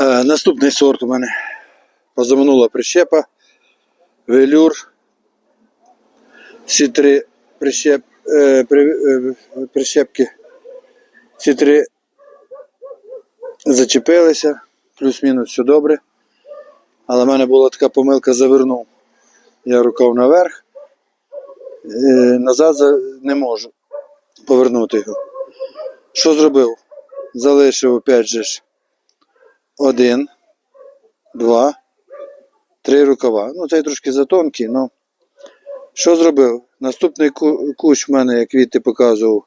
Е, наступний сорт у мене позаминула прищепа, велюр. Всі три прищеп, е, при, е, прищепки, всі три зачепилися, плюс-мінус все добре. Але в мене була така помилка, завернув. Я рукав наверх, е, назад не можу повернути його. Що зробив? Залишив опять же ж один, два, три рукава. Ну, цей трошки затонкий, але що зробив? Наступний ку- кущ в мене, як Віти показував,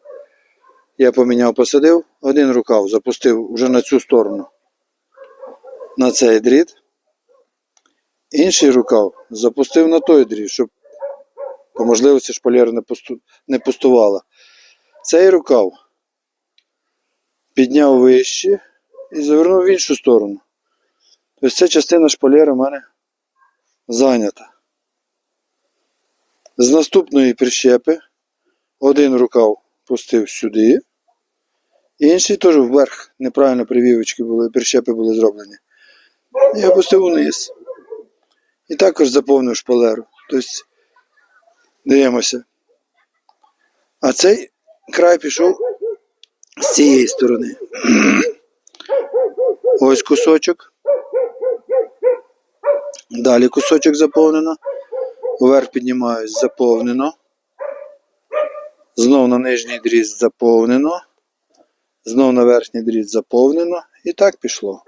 я поміняв, посадив, один рукав запустив вже на цю сторону, на цей дріт. Інший рукав запустив на той дріт, щоб по можливості пусту... не пустувала. Цей рукав підняв вище і завернув в іншу сторону. Тобто ця частина шпалера в мене зайнята. З наступної прищепи один рукав пустив сюди, інший теж вверх. Неправильно привівочки були, прищепи були зроблені. І опустив униз. І також заповнив шпалеру. Тобто, дивимося. А цей край пішов з цієї сторони. Ось кусочок. Далі кусочок заповнено. Вверх піднімаюсь, заповнено. Знов на нижній дріз заповнено. Знов на верхній дріз заповнено. І так пішло.